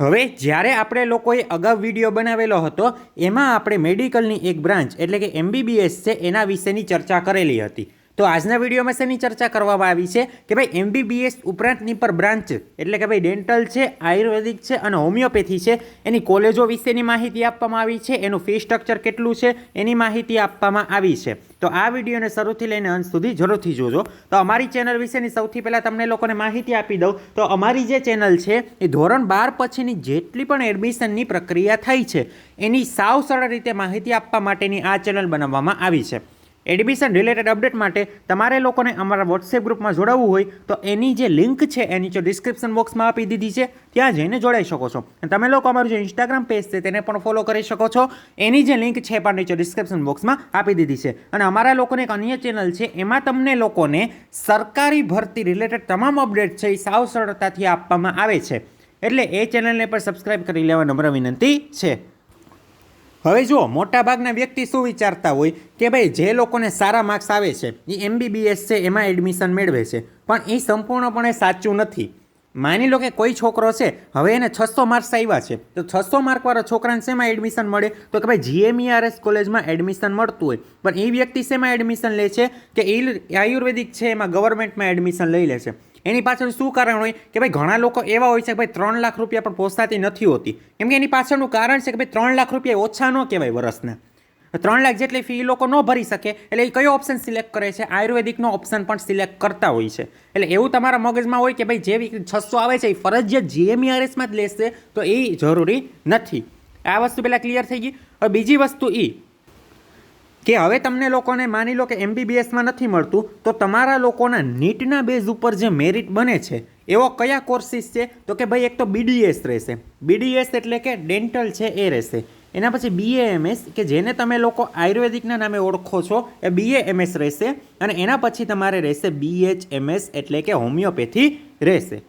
હવે જ્યારે આપણે લોકોએ અગાઉ વીડિયો બનાવેલો હતો, એમાં આપણે મેડિકલની એક બ્રાન્ચ એટલે કે એમબીબીએસ છે, એના વિશેની ચર્ચા કરેલી હતી. તો આજના વિડીયોમાં શેની ચર્ચા કરવામાં આવી છે? કે ભાઈ એમબીબીએસ ઉપરાંતની પર બ્રાન્ચ એટલે કે ભાઈ ડેન્ટલ છે, આયુર્વેદિક છે અને હોમિયોપેથી છે, એની કોલેજો વિશેની માહિતી આપવામાં આવી છે, એનું ફી સ્ટ્રક્ચર કેટલું છે, એની માહિતી આપવામાં આવી છે. તો આ વિડીયોને શરૂથી લઈને અંત સુધી જરૂરથી જોજો. તો અમારી ચેનલ વિશેની સૌથી પહેલાં તમને લોકોને માહિતી આપી દઉં. તો અમારી જે ચેનલ છે, એ ધોરણ બાર પછીની જેટલી પણ એડમિશનની પ્રક્રિયા થઈ છે, એની સાવ સરળ રીતે માહિતી આપવા માટેની આ ચેનલ બનાવવામાં આવી છે. એડમિશન રિલેટેડ અપડેટ માટે તમારે લોકોને અમારા વોટ્સએપ ગ્રુપમાં જોડાવવું હોય તો એની જે લિંક છે, એ નીચે ડિસ્ક્રિપ્શન બોક્સમાં આપી દીધી છે. ત્યાં જઈને જોડાઈ શકો છો. અને તમે લોકો અમારું જે ઇન્સ્ટાગ્રામ પેજ છે, તેને પણ ફોલો કરી શકો છો. એની જે લિંક છે પણ નીચે ડિસ્ક્રિપ્શન બોક્સમાં આપી દીધી છે. અને અમારા લોકોને એક અન્ય ચેનલ છે, એમાં તમને લોકોને સરકારી ભરતી રિલેટેડ તમામ અપડેટ છે, એ સાવ સરળતાથી આપવામાં આવે છે. એટલે એ ચેનલને પણ સબસ્ક્રાઇબ કરી લેવા નમ્ર વિનંતી છે. હવે જુઓ, મોટાભાગના વ્યક્તિ શું વિચારતા હોય કે ભાઈ, જે લોકોને સારા માર્ક્સ આવે છે, એ એમબીબીએસ છે, એમાં એડમિશન મેળવે છે, પણ એ સંપૂર્ણપણે સાચું નથી. માની લો કે કોઈ છોકરો છે, હવે એને છસો માર્ક્સ આવ્યા છે, તો છસો માર્કવાળા છોકરાને શેમાં એડમિશન મળે? તો કે ભાઈ જીએમઈઆરએસ કોલેજમાં એડમિશન મળતું હોય. પણ એ વ્યક્તિ શેમાં એડમિશન લે છે? કે એ આયુર્વેદિક છે, એમાં ગવર્મેન્ટમાં એડમિશન લઈ લે છે. એની પાછળ શું કારણ હોય કે ભાઈ ઘણા લોકો એવા હોય છે કે ભાઈ ત્રણ લાખ રૂપિયા પણ પહોંચતાતી નથી હોતી. કેમ કે એની પાછળનું કારણ છે કે ભાઈ ત્રણ લાખ રૂપિયા ઓછા ન કહેવાય વર્ષના. ત્રણ લાખ જેટલી ફી લોકો ન ભરી શકે, એટલે એ કયો ઓપ્શન સિલેક્ટ કરે છે? આયુર્વેદિકનો ઓપ્શન પણ સિલેક્ટ કરતા હોય છે. એટલે એવું તમારા મગજમાં હોય કે ભાઈ જે છસો આવે છે એ ફરજિયાત જીએમઈઆરએસમાં જ લેશે તો એ જરૂરી નથી. આ વસ્તુ પહેલાં ક્લિયર થઈ ગઈ. હવે બીજી વસ્તુ એ કે હવે તમને લોકોને માની લો કે એમબીબીએસમાં નથી મળતું, તો તમારા લોકોના નીટના બેઝ ઉપર જે મેરિટ બને છે, એવો કયા કોર્સિસ છે? તો કે ભાઈ એક તો બીડીએસ રહેશે. બીડીએસ એટલે કે ડેન્ટલ છે એ રહેશે. એના પછી બીએએમએસ કે જેને તમે લોકો આયુર્વેદિકના નામે ઓળખો છો, એ બીએએમએસ રહેશે અને એના પછી તમારે રહેશે બીએચએમએસ એટલે કે હોમિયોપેથી રહેશે.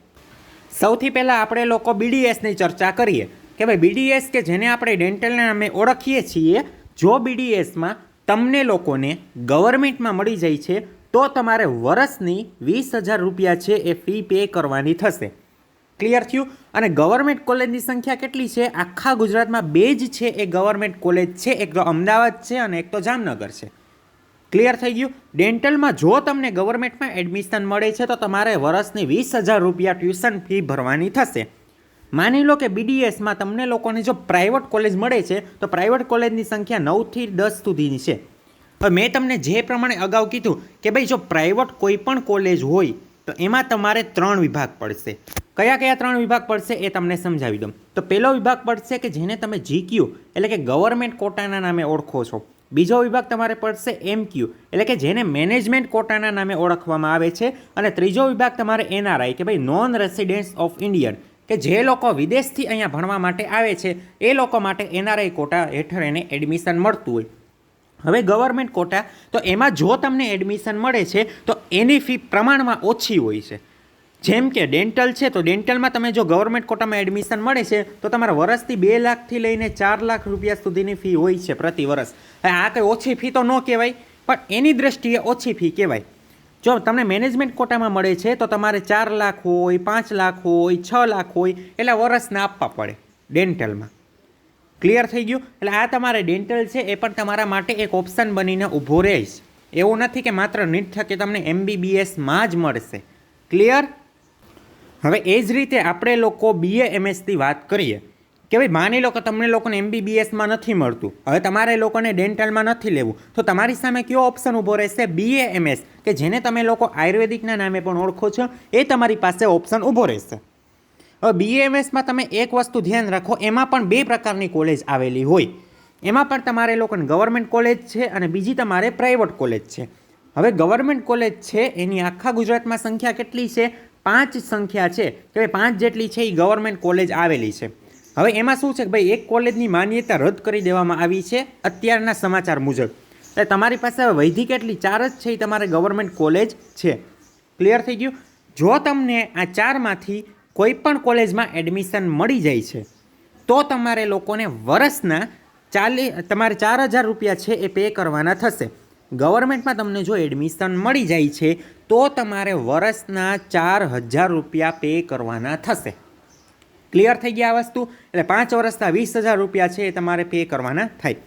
સૌથી પહેલાં આપણે લોકો બીડીએસની ચર્ચા કરીએ. કે ભાઈ બીડીએસ કે જેને આપણે ડેન્ટલના નામે ઓળખીએ છીએ, જો બીડીએસમાં તમને લોકોને ગવર્મેન્ટમાં મળી જાય છે, તો તમારે વર્ષની વીસ હજાર રૂપિયા છે એ ફી પે કરવાની થશે. ક્લિયર થયું? અને ગવર્મેન્ટ કોલેજની સંખ્યા કેટલી છે? આખા ગુજરાતમાં બે જ છે એ ગવર્મેન્ટ કોલેજ છે, એક તો અમદાવાદ છે અને એક તો જામનગર છે. ક્લિયર થઈ ગયું? ડેન્ટલમાં જો તમને ગવર્મેન્ટમાં એડમિશન મળે છે, તો તમારે વર્ષની વીસ હજાર રૂપિયા ટ્યુશન ફી ભરવાની થશે. માની લો કે બીડીએસમાં તમને લોકોને જો પ્રાઇવેટ કોલેજ મળે છે, તો પ્રાઇવેટ કોલેજની સંખ્યા નવથી દસ સુધીની છે. હવે મેં તમને જે પ્રમાણે અગાઉ કીધું કે ભાઈ જો પ્રાઇવેટ કોઈ પણ કોલેજ હોય, તો એમાં તમારે ત્રણ વિભાગ પડશે. કયા કયા ત્રણ વિભાગ પડશે એ તમને સમજાવી દઉં. તો પહેલો વિભાગ પડશે કે જેને તમે જીક્યુ એટલે કે ગવર્મેન્ટ કોટાના નામે ઓળખો છો. બીજો વિભાગ તમારે પડશે એમ ક્યુ એટલે કે જેને મેનેજમેન્ટ કોટાના નામે ઓળખવામાં આવે છે. અને ત્રીજો વિભાગ તમારે એનઆરઆઈ કે ભાઈ નોન રેસિડેન્ટ્સ ઓફ ઇન્ડિયન કે જે લોકો વિદેશથી અહીંયા ભણવા માટે આવે છે, એ લોકો માટે એનઆરઆઈ કોટા હેઠળ એને એડમિશન મળતું હોય. હવે ગવર્મેન્ટ કોટા, તો એમાં જો તમને એડમિશન મળે છે, તો એની ફી પ્રમાણમાં ઓછી હોય છે. જેમ કે ડેન્ટલ છે, તો ડેન્ટલમાં તમે જો ગવર્મેન્ટ કોટામાં એડમિશન મળે છે, તો તમારા વર્ષથી બે લાખથી લઈને ચાર લાખ રૂપિયા સુધીની ફી હોય છે પ્રતિ વર્ષ આ કંઈ ઓછી ફી તો ન કહેવાય, પણ એની દ્રષ્ટિએ ઓછી ફી કહેવાય. જો તમને મેનેજમેન્ટ કોટામાં મળે છે, તો તમારે ચાર લાખ હોય, પાંચ લાખ હોય, છ લાખ હોય, એટલે વર્ષના આપવા પડે ડેન્ટલમાં ક્લિયર થઈ ગયું? એટલે આ તમારે ડેન્ટલ છે, એ પણ તમારા માટે એક ઓપ્શન બનીને ઊભો રહેશ. એવું નથી કે માત્ર નીટ થકી તમને એમબીબીએસમાં જ મળશે. ક્લિયર હવે એ જ રીતે આપણે લોકો બીએ એમએસની વાત કરીએ. કે ભાઈ માની લો કે તમને લોકોને એમબીબીએસમાં નથી મળતું, હવે તમારે લોકોને ડેન્ટલમાં નથી લેવું, તો તમારી સામે કયો ઓપ્શન ઊભો રહેશે? બીએ એમએસ કે જેને તમે લોકો આયુર્વેદિકના નામે પણ ઓળખો છો, એ તમારી પાસે ઓપ્શન ઊભો રહેશે. હવે બીએએમએસમાં તમે એક વસ્તુ ધ્યાન રાખો, એમાં પણ બે પ્રકારની કોલેજ આવેલી હોય. એમાં પણ તમારે લોકોને ગવર્મેન્ટ કોલેજ છે અને બીજી તમારે પ્રાઇવેટ કોલેજ છે. હવે ગવર્મેન્ટ કોલેજ છે, એની આખા ગુજરાતમાં સંખ્યા કેટલી છે? પાંચ સંખ્યા છે. કે પાંચ જેટલી છે એ ગવર્મેન્ટ કોલેજ આવેલી છે. હવે એમાં શું છે કે ભાઈ, એક કોલેજની માન્યતા રદ કરી દેવામાં આવી છે અત્યારના સમાચાર મુજબ. એટલે તમારી પાસે હવે વૈધી કેટલી? ચાર જ છે એ તમારે ગવર્મેન્ટ કોલેજ છે. ક્લિયર થઈ ગયું? જો તમને આ ચારમાંથી કોઈ પણ કોલેજમાં એડમિશન મળી જાય છે, તો તમારે લોકોને વર્ષના ચાલી, તમારે ચાર હજાર રૂપિયા છે એ પે કરવાના થશે. ગવર્મેન્ટમાં તમને જો એડમિશન મળી જાય છે, તો તમારે વર્ષના ચાર હજાર રૂપિયા પે કરવાના થશે. ક્લિયર થઈ ગયા આ વસ્તુ? એટલે પાંચ વર્ષના વીસ હજાર રૂપિયા છે એ તમારે પે કરવાના થાય.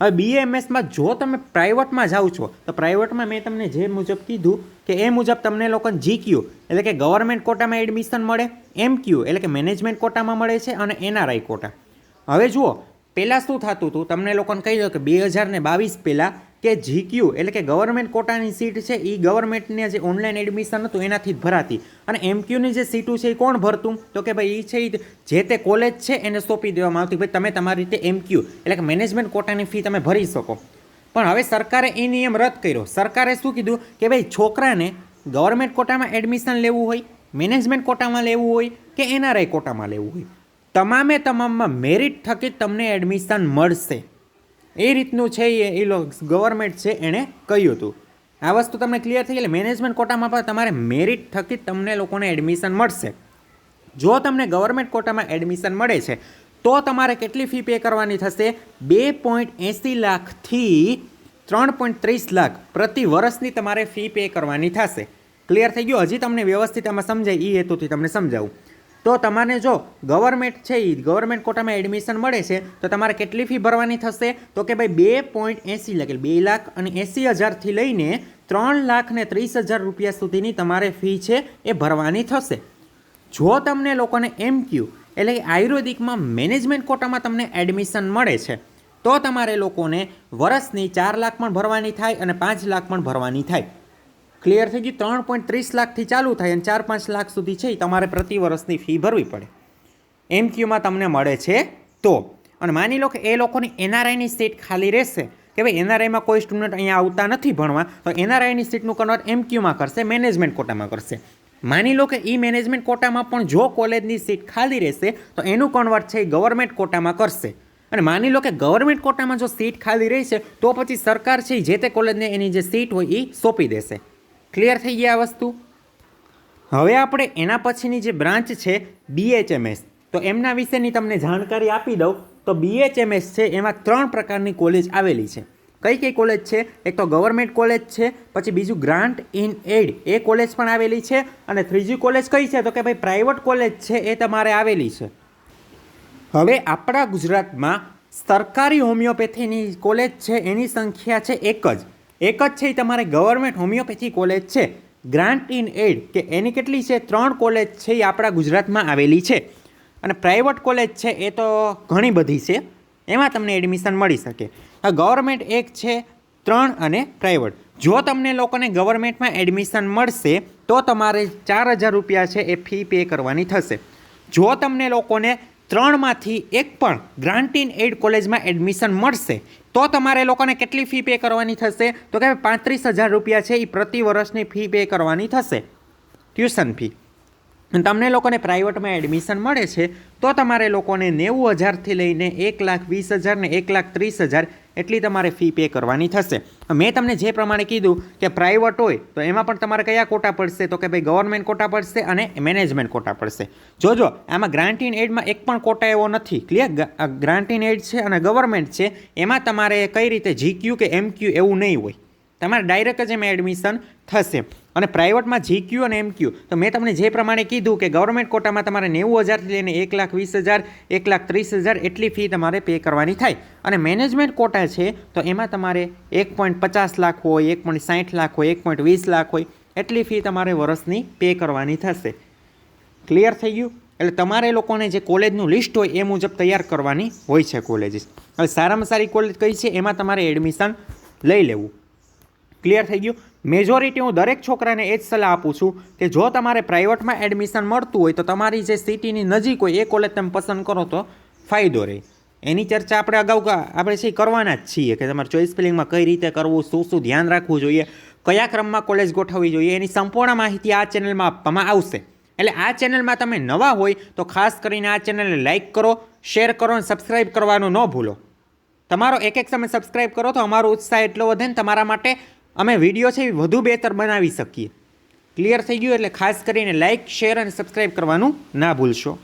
હવે બીએમએસમાં જો તમે પ્રાઇવેટમાં જાઓ છો, તો પ્રાઇવેટમાં મેં તમને જે મુજબ કીધું કે એ મુજબ તમને લોકોને જીક્યુ એટલે કે ગવર્મેન્ટ કોટામાં એડમિશન મળે એમ ક્યુ એટલે કે મેનેજમેન્ટ કોટામાં મળે છે અને એનઆરઆઈ કોટા હવે જુઓ પહેલાં શું થતું હતું? તમને લોકોને કહી દો કે બે હજાર ને બાવીસ પહેલાં કે જીક્યુ એટલે કે ગવર્મેન્ટ કોટાની સીટ છે એ ગવર્મેન્ટને જે ઓનલાઈન એડમિશન હતું, એનાથી જ ભરાતી. અને એમક્યુની જે સીટો છે એ કોણ ભરતું? તો કે ભાઈ એ છે એ જે તે કોલેજ છે, એને સોંપી દેવામાં આવતી. ભાઈ, તમે તમારી રીતે એમક્યુ એટલે કે મેનેજમેન્ટ કોટાની ફી તમે ભરી શકો. પણ હવે સરકારે એ નિયમ રદ કર્યો. સરકારે શું કીધું? કે ભાઈ, છોકરાને ગવર્મેન્ટ કોટામાં એડમિશન લેવું હોય મેનેજમેન્ટ કોટામાં લેવું હોય, કે એનઆરઆઈ કોટામાં લેવું હોય, તમામે તમામમાં મેરિટ થકી તમને એડમિશન મળશે. એ રીતનું છે એ એ ગવર્મેન્ટ છે એણે કહ્યું હતું. આ વસ્તુ તમને ક્લિયર થઈ એટલે મેનેજમેન્ટ કોટામાં પણ તમારે મેરિટ થકી તમને લોકોને એડમિશન મળશે. જો તમને ગવર્મેન્ટ કોટામાં એડમિશન મળે છે, તો તમારે કેટલી ફી પે કરવાની થશે? બે પોઈન્ટ એંસી લાખથી ત્રણ પોઈન્ટ ત્રીસ લાખ પ્રતિ વર્ષની તમારે ફી પે કરવાની થશે. ક્લિયર થઈ ગયું? હજી તમને વ્યવસ્થિત આમાં સમજાય એ હેતુથી તમને સમજાવું. તો તમારે જો ગવર્મેન્ટ છે એ ગવર્મેન્ટ કોટામાં એડમિશન મળે છે, તો તમારે કેટલી ફી ભરવાની થશે? તો કે ભાઈ બે પોઈન્ટ એંસી લખેલ બે લાખ અને એંસી હજારથી લઈને ત્રણ લાખ ને ત્રીસ હજાર રૂપિયા સુધીની તમારે ફી છે, એ ભરવાની થશે. જો તમને લોકોને એમ કયું એટલે કે આયુર્વેદિકમાં મેનેજમેન્ટ કોટામાં તમને એડમિશન મળે છે, તો તમારે લોકોને વર્ષની ચાર લાખ પણ ભરવાની થાય અને પાંચ લાખ પણ ભરવાની થાય. ક્લિયર થઈ ગયું ત્રણ પોઈન્ટ ત્રીસ લાખથી ચાલુ થાય અને ચાર પાંચ લાખ સુધી છે તમારે પ્રતિ વર્ષની ફી ભરવી પડે. એમ ક્યુમાં તમને મળે છે તો. અને માની લો કે એ લોકોની એનઆરઆઈની સીટ ખાલી રહેશે કે ભાઈ એનઆરઆઈમાં કોઈ સ્ટુડન્ટ અહીંયા આવતા નથી ભણવા, તો એનઆરઆઈની સીટનું કન્વર્ટ એમક્યુમાં કરશે, મેનેજમેન્ટ કોટામાં કરશે. માની લો કે એ મેનેજમેન્ટ કોટામાં પણ જો કોલેજની સીટ ખાલી રહેશે, તો એનું કન્વર્ટ છે એ ગવર્મેન્ટ કોટામાં કરશે. અને માની લો કે ગવર્મેન્ટ કોટામાં જો સીટ ખાલી રહેશે, તો પછી સરકાર છે જે તે કોલેજને એની જે સીટ હોય એ સોંપી દેશે. ક્લિયર થઈ ગયા આ વસ્તુ? હવે આપણે એના પછીની જે બ્રાન્ચ છે બીએચએમએસ તો એમના વિશેની તમને જાણકારી આપી દઉં. તો બીએચએમએસ છે, એમાં ત્રણ પ્રકારની કોલેજ આવેલી છે. કઈ કઈ કોલેજ છે? એક તો ગવર્મેન્ટ કોલેજ છે, પછી બીજું ગ્રાન્ટ ઇન એડ એ કોલેજ પણ આવેલી છે, અને ત્રીજી કોલેજ કઈ છે? તો કે ભાઈ પ્રાઇવેટ કોલેજ છે, એ તમારે આવેલી છે. હવે આપણા ગુજરાતમાં સરકારી હોમિયોપેથીની કોલેજ છે, એની સંખ્યા છે એક જ. એક જ છે એ તમારે ગવર્મેન્ટ હોમિયોપેથી કોલેજ છે. ગ્રાન્ટ ઇન એડ કે એની કેટલી છે? ત્રણ કોલેજ છે એ આપણા ગુજરાતમાં આવેલી છે. અને પ્રાઇવેટ કોલેજ છે એ તો ઘણી બધી છે. એમાં તમને એડમિશન મળી શકે. આ ગવર્મેન્ટ એક છે, ત્રણ અને પ્રાઇવેટ જો તમને લોકોને ગવર્મેન્ટમાં એડમિશન મળશે, તો તમારે ચાર હજાર રૂપિયા છે એ ફી પે કરવાની થશે. જો તમને લોકોને ત્રણમાંથી એક પણ ગ્રાન્ટ ઇન એડ કોલેજમાં એડમિશન મળશે તો તમારે લોકોને કેટલી ફી પે કરવાની થશે? તો કે પાંત્રીસ હજાર રૂપિયા છે એ પ્રતિ વર્ષની ફી પે કરવાની થશે. ટ્યુશન ફી તમને લોકોને પ્રાઇવેટમાં એડમિશન મળે છે, તો તમારે લોકોને નેવું હજારથી લઈને એક લાખ વીસ હજાર ને એક લાખ ત્રીસ હજાર એટલી તમારે ફી પે કરવાની થશે. મેં તમને જે પ્રમાણે કીધું કે પ્રાઇવેટ હોય, તો એમાં પણ તમારે કયા કોટા પડશે? તો કે ભાઈ ગવર્મેન્ટ કોટા પડશે અને મેનેજમેન્ટ કોટા પડશે. જોજો, આમાં ગ્રાન્ટ ઇન એડમાં એક પણ કોટા એવો નથી. ક્લિયર ગ્રાન્ટ ઇન એડ છે અને ગવર્મેન્ટ છે, એમાં તમારે કઈ રીતે જીક્યુ કે એમક્યુ એવું નહીં હોય. તમારે ડાયરેક્ટ જ એમાં એડમિશન થશે. અને પ્રાઇવેટમાં જીક્યુ અને એમક્યુ તો મેં તમને જે પ્રમાણે કીધું કે ગવર્મેન્ટ કોટામાં તમારે નેવું હજારથી લઈને એક લાખ વીસ હજાર, એક લાખ ત્રીસ હજાર એટલી ફી તમારે પે કરવાની થાય. અને મેનેજમેન્ટ કોટા છે, તો એમાં તમારે એક પોઈન્ટ પચાસ લાખ હોય, એક પોઈન્ટ સાઠ લાખ હોય, એક પોઈન્ટ વીસ લાખ હોય, એટલી ફી તમારે વર્ષની પે કરવાની થશે. ક્લિયર થઈ ગયું? એટલે તમારે લોકોને જે કોલેજનું લિસ્ટ હોય એ મુજબ તૈયાર કરવાની હોય છે કોલેજીસ. હવે સારામાં સારી કોલેજ કઈ છે? એમાં તમારે એડમિશન લઈ લેવું. ક્લિયર થઈ ગયું? મેજોરિટી હું દરેક છોકરાને એ જ સલાહ આપું છું કે જો તમારે પ્રાઇવેટમાં એડમિશન મળતું હોય તો તમારી જે સિટીની નજીક હોય એ કોલેજ તમે પસંદ કરો તો ફાયદો રહે. એની ચર્ચા આપણે અગાઉ આપણે છે કરવાના જ છીએ કે તમારે ચોઈસ ફિલિંગમાં કઈ રીતે કરવું, શું શું ધ્યાન રાખવું જોઈએ, કયા ક્રમમાં કોલેજ ગોઠવવી જોઈએ, એની સંપૂર્ણ માહિતી આ ચેનલમાં આપવામાં આવશે. એટલે આ ચેનલમાં તમે નવા હોય તો ખાસ કરીને આ ચેનલને લાઇક કરો શેર કરો અને સબસ્ક્રાઈબ કરવાનું ન ભૂલો. તમારો એક એક સમય સબસ્ક્રાઈબ કરો તો અમારો ઉત્સાહ એટલો વધે ને તમારા માટે અમે વીડિયો છે એ વધુ બહેતર બનાવી શકીએ. ક્લિયર થઈ ગયું એટલે ખાસ કરીને લાઇક શેર અને સબસ્ક્રાઈબ કરવાનું ના ભૂલશો.